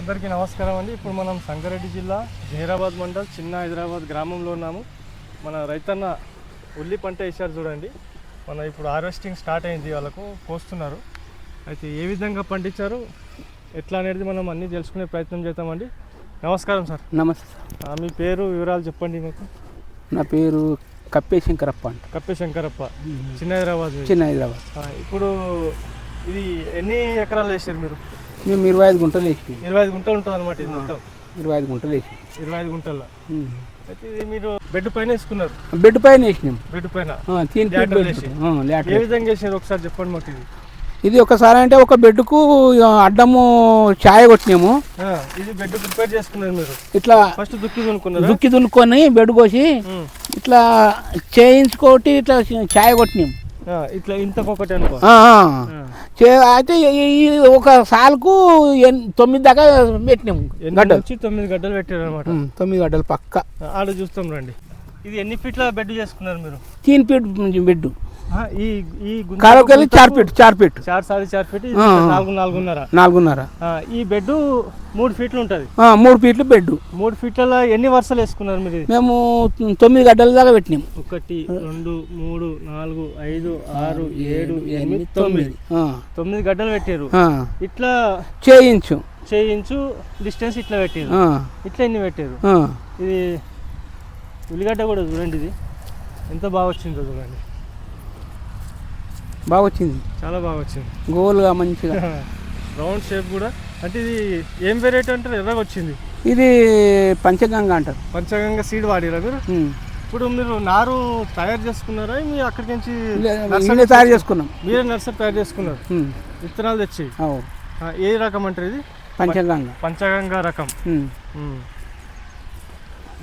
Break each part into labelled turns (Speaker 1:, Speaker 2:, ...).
Speaker 1: అందరికీ నమస్కారం అండి. ఇప్పుడు మనం సంగారెడ్డి జిల్లా జహీరాబాద్ మండల్ చిన్న హైదరాబాద్ గ్రామంలో ఉన్నాము. మన రైతన్న ఉల్లి పంట వేసారు చూడండి. మన ఇప్పుడు హార్వెస్టింగ్ స్టార్ట్ అయింది వాళ్ళకు కోస్తున్నారు. అయితే ఏ విధంగా పండించారు ఎట్లా అనేది మనం అన్నీ తెలుసుకునే ప్రయత్నం చేద్దామండి. నమస్కారం సార్.
Speaker 2: నమస్తే సార్.
Speaker 1: మీ పేరు వివరాలు చెప్పండి మాకు.
Speaker 2: నా పేరు కప్పే శంకరప్ప అంట.
Speaker 1: కప్పే శంకరప్ప చిన్న హైదరాబాద్.
Speaker 2: చిన్న హైదరాబాద్.
Speaker 1: ఇప్పుడు ఇది ఎన్ని ఎకరాలు వేసారు మీరు?
Speaker 2: మేము ఇరవై ఐదు గుంటలు వేసి
Speaker 1: ఇరవై ఐదు గుంటలు ఉంటుంది అనమాట ఇది మొత్తం.
Speaker 2: ఇరవై ఐదు గుంటలు వేసి
Speaker 1: ఇరవై ఐదు గుంటల్లో. అయితే ఇది మీరు బెడ్ పైన వేసుకున్నారు.
Speaker 2: బెడ్ పైన వేసినాం.
Speaker 1: బెడ్ పైన. ఏ. విధంగా వేసారు ఒకసారి చెప్పండి మాకు ఇది?
Speaker 2: ఇది ఒకసారి అంటే ఒక బెడ్కు అడ్డము ఛాయ కొట్టినాము.
Speaker 1: ఇది బెడ్ ప్రిపేర్ చేసుకున్నారు మీరు.
Speaker 2: ఇట్లా
Speaker 1: ఫస్ట్ దుక్కి కొనుక్కున్నారా
Speaker 2: దుక్కి దున్నుకొని బెడ్ కోసి. ఇట్లా చేయించుకోటి ఇట్లా ఛాయ కొట్టినాం.
Speaker 1: ఆ, ఇట్లా ఇంతకొకటి అనుకో.
Speaker 2: అయితే ఈ ఒక సాల్కు తొమ్మిది దాకా పెట్టినాము గడ్డలు.
Speaker 1: తొమ్మిది గడ్డలు పెట్టారు అనమాట
Speaker 2: తొమ్మిది గడ్డలు పక్క.
Speaker 1: ఆడ చూస్తాం రండి. ఇది ఎన్ని ఫీట్ల బెడ్ చేసుకున్నారు మీరు?
Speaker 2: తీన్ ఫీట్ బెడ్
Speaker 1: ఈ ఈ
Speaker 2: కాలుకెళ్ళి చార్ ఫీట్ చార్ ఫీట్
Speaker 1: చార్ సారి చార్ ఫీట్ ఇది
Speaker 2: ఆ.
Speaker 1: నాలుగు నాలుగున్నర.
Speaker 2: నాలుగున్నర.
Speaker 1: ఈ బెడ్ మూడు ఫీట్లు ఉంటుంది.
Speaker 2: మూడు ఫీట్లు బెడ్
Speaker 1: మూడు ఫీట్ల ఎన్ని వరుసలు వేసుకున్నారు మీరు?
Speaker 2: మేము తొమ్మిది గడ్డల దాకా పెట్టినాం.
Speaker 1: ఒకటి రెండు మూడు నాలుగు ఐదు ఆరు ఏడు ఎనిమిది తొమ్మిది. తొమ్మిది. గడ్డలు పెట్టారు. ఇట్లా
Speaker 2: చేయించు.
Speaker 1: చేయించు డిస్టెన్స్ ఇట్లా పెట్టారు ఇట్లా ఎన్ని పెట్టారు. ఇది ఉల్లిగడ్డ కూడా చూడండి ఇది. ఎంత బాగా వచ్చిందో చూడండి.
Speaker 2: బాగా వచ్చింది
Speaker 1: చాలా బాగా వచ్చింది
Speaker 2: గోలుగా మంచిగా.
Speaker 1: రౌండ్ షేప్ కూడా. అంటే ఇది ఏం వెరైటీ అంటారు? ఎర్రగా వచ్చింది
Speaker 2: ఇది పంచగంగ అంటారు.
Speaker 1: పంచగంగా సీడ్ వాడిరా మీరు. ఇప్పుడు మీరు నారు తయారు చేసుకున్నారా? మీ అక్కడికి నుంచి నర్సరీ
Speaker 2: తయారు చేసుకున్నాం.
Speaker 1: మీరే నర్సరీ తయారు చేసుకున్నారు. విత్తనాలు తెచ్చి. ఏ రకం అంటారు ఇది?
Speaker 2: పంచగంగ.
Speaker 1: పంచగంగా రకం.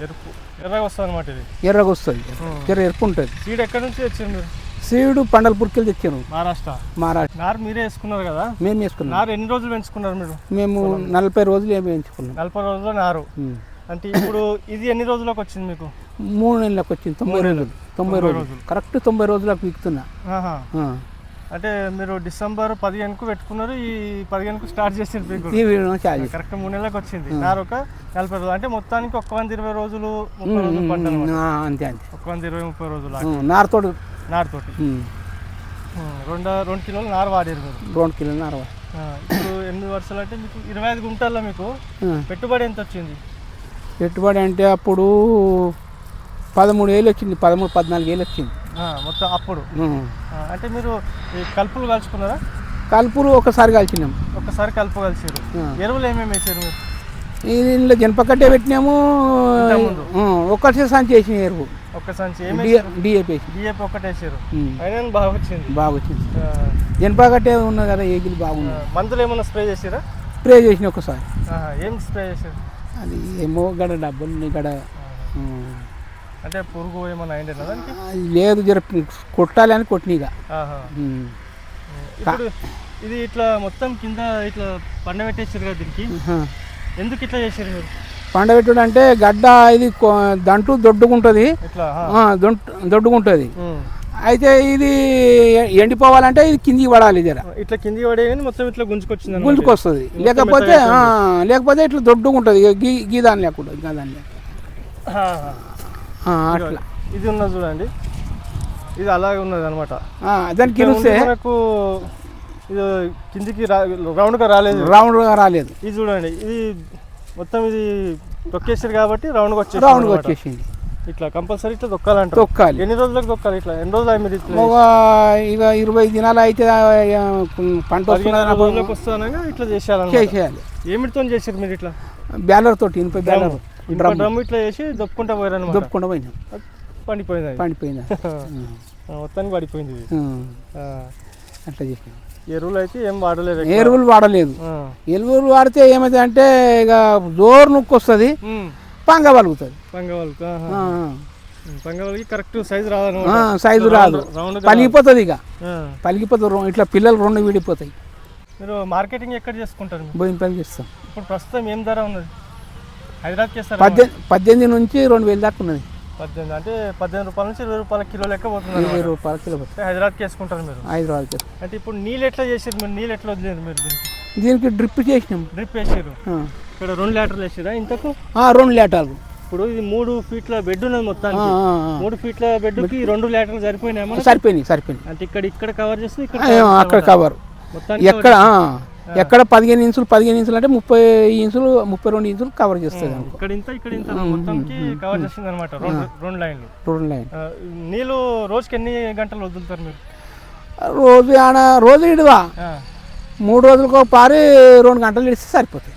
Speaker 1: ఎరుపు. ఎర్రగా వస్తుంది అనమాట ఇది.
Speaker 2: ఎర్రగా వస్తుంది. ఎర్ర ఎరుపు ఉంటుంది.
Speaker 1: సీడ్ ఎక్కడి నుంచి మీరు
Speaker 2: సీడు పండల పురికెలు తెచ్చారు.
Speaker 1: మహారాష్ట్ర.
Speaker 2: మహారాష్ట్ర.
Speaker 1: నారు మీరే వేసుకున్నారు కదా?
Speaker 2: మేము వేసుకున్నాం.
Speaker 1: నారు ఎన్ని రోజులు పెంచుకున్నారు మీరు?
Speaker 2: మేము నలభై రోజులు ఏమి వేయించుకున్నాం
Speaker 1: నలభై రోజుల్లో నారు. అంటే ఇప్పుడు ఇది ఎన్ని రోజులకు వచ్చింది మీకు?
Speaker 2: మూడు నెలలకు వచ్చింది. తొంభై రోజులు. తొంభై రోజులు.
Speaker 1: రోజులు.
Speaker 2: కరెక్ట్ తొంభై రోజులకు పీకుతున్నా.
Speaker 1: అంటే మీరు డిసెంబర్ పదిహేనుకు పెట్టుకున్నారు ఈ పదిహేనుకు స్టార్ట్
Speaker 2: ఛార్జ్
Speaker 1: కరెక్ట్ మూడు నెలలకు వచ్చింది. నారు ఒక నలభై రోజులు. అంటే మొత్తానికి ఒక వంద ఇరవై రోజులు ముప్పై రోజులు.
Speaker 2: అంతే అంతే.
Speaker 1: ఒక వంద ఇరవై ముప్పై రోజులు
Speaker 2: ఉమ్, నారుతోడు
Speaker 1: నారుతోటి. రెండు రెండు కిలోలు నారు వాడారు మీరు.
Speaker 2: రెండు కిలోలు నారు
Speaker 1: ఇప్పుడు ఎనిమిది వర్షాలు అంటే మీకు ఇరవై ఐదు గుంటల్లో మీకు. పెట్టుబడి ఎంత వచ్చింది?
Speaker 2: పెట్టుబడి అంటే అప్పుడు పదమూడు వేలు వచ్చింది పదమూడు పద్నాలుగు వేలు వచ్చింది.
Speaker 1: మొత్తం అప్పుడు. అంటే మీరు కలుపులు కలుసుకున్నారా
Speaker 2: కలుపులు ఒకసారి కలిసినాం
Speaker 1: ఒక్కసారి కలుపు కలిసారు. ఎరువులు ఏమేమి వేసారు మీరు?
Speaker 2: ఇందులో జనపకట్టే పెట్టినాము ఒక్కటి సంచి వేసిన ఎరువు.
Speaker 1: ఒక్క సంచి
Speaker 2: డిఏపి
Speaker 1: డిఏపి
Speaker 2: ఉమ్,
Speaker 1: అయినా బాగా వచ్చింది.
Speaker 2: బాగా వచ్చింది
Speaker 1: ఆ,
Speaker 2: జనపకట్టే ఉన్నది కదా ఏగిలి బాగుంది
Speaker 1: మందులు ఏమైనా స్ప్రే చేసారా?
Speaker 2: స్ప్రే చేసిన ఒకసారి
Speaker 1: ఏం స్ప్రే చేశారు
Speaker 2: అది ఏమో గడ డబ్బులు ఉమ్.
Speaker 1: అంటే పురుగు ఏమైనా
Speaker 2: అది లేదు జర కొట్టాలి అని కొట్టినగా.
Speaker 1: ఇప్పుడు ఇది ఇట్లా మొత్తం కింద ఇట్లా పండబెట్టేసారు కదా దీనికి. ఎందుకు ఇట్లా చేశారు మీరు?
Speaker 2: పండబెట్టుడు అంటే గడ్డ ఇది దంటు దొడ్డుకుంటుంది దొడ్డుకుంటుంది. అయితే ఇది ఎండిపోవాలంటే ఇది కిందికి పడాలి జర.
Speaker 1: ఇట్లా కింది పడే మొత్తం ఇట్లా గుంజుకొచ్చింది.
Speaker 2: గుంజుకొస్తుంది. లేకపోతే లేకపోతే ఇట్లా దొడ్డుకుంటుంది గీ గీదాని లేకుండా. ఆ, అట్లా.
Speaker 1: ఇది ఉన్నది చూడండి. ఇది అలాగే ఉన్నది అనమాట
Speaker 2: దానికి ఇరుస్తే
Speaker 1: మనకు ఇది కిందికి రౌండ్గా రాలేదు.
Speaker 2: రౌండ్గా రాలేదు.
Speaker 1: ఇది చూడండి. ఇది మొత్తం ఇది తొక్కేసారు కాబట్టి రౌండ్గా వచ్చేసి
Speaker 2: రౌండ్గా వచ్చేసింది.
Speaker 1: ఇట్లా కంపల్సరీ ఇట్లా తొక్కాలంటారు.
Speaker 2: తొక్కాలి.
Speaker 1: ఎన్ని రోజులకు తొక్కాలి ఇట్లా? ఎన్ని రోజులు మీరు
Speaker 2: ఇక ఇరవై దినాలు అయితే పంట
Speaker 1: రోజులకు వస్తానగా ఇట్లా చేసేయాలన్నమాట.
Speaker 2: చేసేయాలి.
Speaker 1: ఏమిటితో చేసారు మీరు ఇట్లా?
Speaker 2: బ్యాలర్ తోటి ఇనుప బ్యాలర్.
Speaker 1: డ్రమ్ ఇట్లా చేసి దొప్పుకుంటా పోయారు
Speaker 2: దొప్పుకుండా పోయినాం.
Speaker 1: పండిపోయింది.
Speaker 2: పండిపోయింది?
Speaker 1: మొత్తానికి పడిపోయింది ఇది.
Speaker 2: అట్లా చేసినాం
Speaker 1: ఎరువులు అయితే ఏం వాడలేదు.
Speaker 2: ఎరువులు వాడలేదు. ఎరువులు వాడితే ఏమైతే అంటే ఇక జోరు నొక్కి వస్తుంది. పంగ పలుకుతుంది.
Speaker 1: పంగవాళ్ళకి కరెక్ట్ సైజు రాదనమాట.
Speaker 2: సైజు రాదు. పలిగిపోతుంది ఇక. పలిగిపోతుంది ఇట్లా పిల్లలు రెండు విడిపోతాయి.
Speaker 1: మీరు మార్కెటింగ్ ఎక్కడ చేసుకుంటారు?
Speaker 2: పని చేస్తాం.
Speaker 1: ఇప్పుడు ప్రస్తుతం ఏం ధర ఉన్నది? హైదరాబాద్కి వేస్తారా
Speaker 2: పద్దెనిమిది పద్దెనిమిది నుంచి రెండు వేలు దాకా ఉన్నది.
Speaker 1: పద్దెనిమిది అంటే పద్దెనిమిది రూపాయల నుంచి ఇరవై రూపాయల కిలో లెక్క పోతుంది
Speaker 2: ఇరవై రూపాయల కిలో
Speaker 1: అంటే హైదరాబాద్కి వేసుకుంటారు మీరు.
Speaker 2: రూపాయలకి
Speaker 1: అంటే ఇప్పుడు నీళ్ళు ఎట్లా చేసారు మీరు? నీళ్ళు ఎట్లా వదిలేదు మీరు దీనికి?
Speaker 2: దీనికి డ్రిప్ చేసినాం.
Speaker 1: డ్రిప్ వేసారు. ఇక్కడ రెండు లీటర్లు వేసారా ఇంతకు?
Speaker 2: ఆ, రెండు లీటర్లు.
Speaker 1: ఇప్పుడు ఇది మూడు ఫీట్ల బెడ్ ఉన్నది మొత్తానికి. మూడు ఫీట్ల బెడ్కి రెండు లీటర్లు సరిపోయినాయి?
Speaker 2: సరిపోయినాయి సరిపోయినాయి.
Speaker 1: అంటే ఇక్కడ ఇక్కడ కవర్ చేస్తే ఇక్కడ
Speaker 2: అక్కడ కవర్
Speaker 1: మొత్తానికి
Speaker 2: ఎక్కడ ఎక్కడ పదిహేను ఇంచులు పదిహేను ఇంచులు అంటే ముప్పై ఇంచులు ముప్పై రెండు ఇంచులు కవర్ చేస్తుంది అనుకో.
Speaker 1: ఇక్కడ ఇంత ఇక్కడ ఇంత మొత్తంకి కవర్ చేసింది అనమాట రెండు రెండు లైన్లు.
Speaker 2: రెండు లైన్
Speaker 1: నీళ్ళు రోజుకి ఎన్ని గంటలు వదులుతారు మీరు?
Speaker 2: రోజు ఆడ రోజు ఇడువా? మూడు రోజులకు పారి రెండు గంటలు ఇడిస్తే సరిపోతుంది.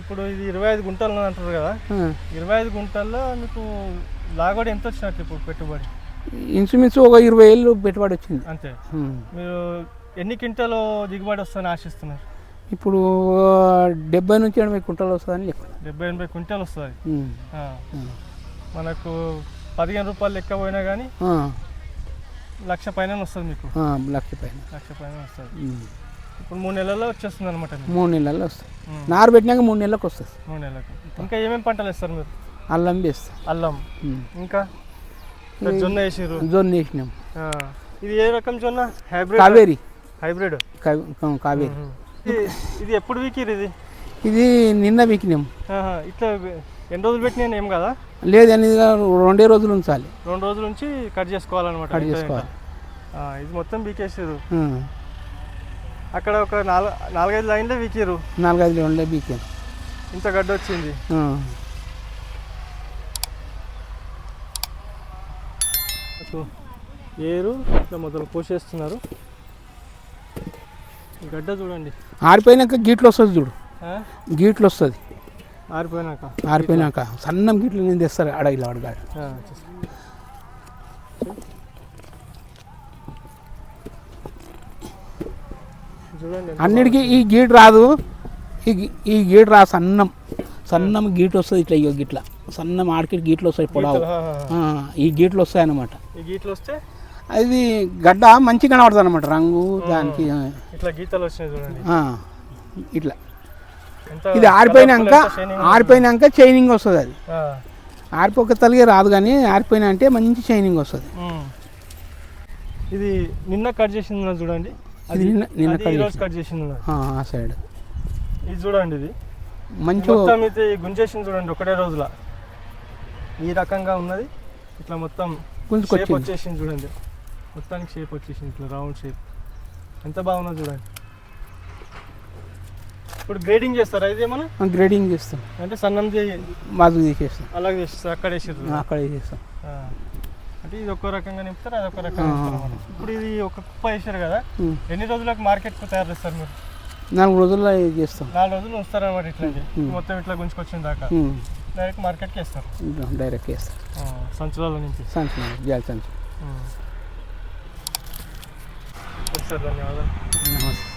Speaker 1: ఇప్పుడు ఇది ఇరవై ఐదు గుంటలు అంటారు కదా. ఇరవై ఐదు గుంటల్లో మీకు లాగోడి ఎంత వచ్చినట్టు ఇప్పుడు పెట్టుబడి?
Speaker 2: ఇంచుమించు ఒక ఇరవై ఏళ్ళు పెట్టుబడి వచ్చింది.
Speaker 1: అంతే. మీరు ఎన్ని క్వింటాలు దిగుబడి వస్తుందని ఆశిస్తున్నారు?
Speaker 2: ఇప్పుడు డెబ్బై నుంచి ఎనభై కుంటలు వస్తుందని లెక్క.
Speaker 1: డెబ్బై ఎనభై క్వింటాలు వస్తుంది. మనకు పదిహేను రూపాయలు లెక్క పోయినా కానీ లక్ష పైన వస్తుంది మీకు.
Speaker 2: లక్ష పైన.
Speaker 1: లక్ష పైన వస్తుంది. ఇప్పుడు మూడు నెలల్లో వచ్చేస్తుంది అనమాట
Speaker 2: మూడు నెలల్లో వస్తుంది. నారు పెట్టినాక మూడు నెలలకు వస్తుంది.
Speaker 1: మూడు నెలలకు. ఇంకా ఏమేమి పంటలు వేస్తారు మీరు?
Speaker 2: అల్లం వేస్తాం.
Speaker 1: అల్లం. ఇంకా? జొన్న వేసిర్రు.
Speaker 2: జొన్న వేసినాం.
Speaker 1: ఇది ఏ రకం జొన్న? హైబ్రిడ్
Speaker 2: కావేరి.
Speaker 1: హైబ్రిడ్?
Speaker 2: కావేరి.
Speaker 1: ఇది ఎప్పుడు వీకిరు ఇది?
Speaker 2: ఇది నిన్న వీకినాం.
Speaker 1: ఇట్లా ఎన్ని రోజులు పెట్టినా ఏం కదా?
Speaker 2: లేదు అనేది రెండే రోజులు ఉంచాలి.
Speaker 1: రెండు రోజుల నుంచి కట్ చేసుకోవాలన్నమాట.
Speaker 2: కట్ చేసుకోవాలి.
Speaker 1: ఇది మొత్తం బీకేసారు. అక్కడ ఒక నాలుగు నాలుగైదు లైన్లే వీకిరు
Speaker 2: నాలుగైదు ఉండే బీకాం
Speaker 1: ఇంత గడ్డ వచ్చింది. ఏరు ఇట్లా మొదలు కోసేస్తున్నారు ఈ గడ్డ చూడండి.
Speaker 2: ఆరిపోయినాక గీట్లు వస్తుంది చూడు? గీట్లు వస్తుంది.
Speaker 1: ఆరిపోయినాక.
Speaker 2: ఆరిపోయినాక సన్నం గీట్లు నేను తెస్తారు? అడవిలో అడగాడు
Speaker 1: ఆ, చూసి. చూడండి. ఎంత
Speaker 2: అన్నిటికీ ఈ గీటు రాదు. ఈ ఈ గీటు రా సన్నం. సన్నం గీటు వస్తుంది ఇట్లా ఇగో గిట్ల. సన్నం ఆడికి గీట్లు వస్తాయి పొడవు. ఈ గీట్లు వస్తాయి అన్నమాట
Speaker 1: ఈ గీతలు వస్తే
Speaker 2: అది గడ్డ మంచిగా కనబడుతుంది అనమాట రంగు దానికి.
Speaker 1: ఇట్లా గీతలు చూడండి.
Speaker 2: ఇట్లా. ఇది ఆరిపోయినాక. ఆరిపోయినాక చైనింగ్ వస్తుంది అది. ఆరిపోక తలిగే రాదు కానీ ఆరిపోయినా అంటే మంచి షైనింగ్ వస్తుంది.
Speaker 1: ఇది నిన్న కట్ చేసింది చూడండి.
Speaker 2: అది నిన్న నిన్న కట్
Speaker 1: చేసింది.
Speaker 2: ఆ, సైడ్
Speaker 1: ఇది చూడండి ఇది.
Speaker 2: మంచి
Speaker 1: మొత్తం ఇది గుంజేసింది చూడండి ఒకటే రోజుల. ఈ రకంగా ఉన్నది. ఇట్లా మొత్తం వచ్చేసింది చూడండి. మొత్తానికి షేప్ వచ్చేసింది ఇట్లా రౌండ్ షేప్ ఎంత బాగున్నది చూడండి. ఇప్పుడు గ్రేడింగ్ చేస్తారా ఇది ఏమన్నా?
Speaker 2: గ్రేడింగ్ చేస్తాం.
Speaker 1: అంటే సన్నం
Speaker 2: మాకు తీసేస్తాం
Speaker 1: అలాగే చేస్తారు అక్కడ వేసారు
Speaker 2: అక్కడ చేస్తాం
Speaker 1: అంటే ఇది ఒక రకంగా నింపుతారు అది ఒక రకంగా. ఇప్పుడు ఇది ఒక కుప్ప వేసారు కదా. ఎన్ని రోజులకు మార్కెట్కు తయారు చేస్తారు మీరు?
Speaker 2: నాలుగు రోజుల్లో చేస్తాం.
Speaker 1: నాలుగు రోజులు వస్తారు అన్నమాట ఇట్లా. మొత్తం ఇట్లా గుంజుకొచ్చిన దాకా. డైరెక్ట్ మార్కెట్కి వేస్తారు.
Speaker 2: డైరెక్ట్ చేస్తాం.
Speaker 1: ఆ, సంచులలో నుంచి.
Speaker 2: సంచి జాలి సంచి
Speaker 1: ఉమ్. సరే ధన్యవాదాలు
Speaker 2: నమస్తే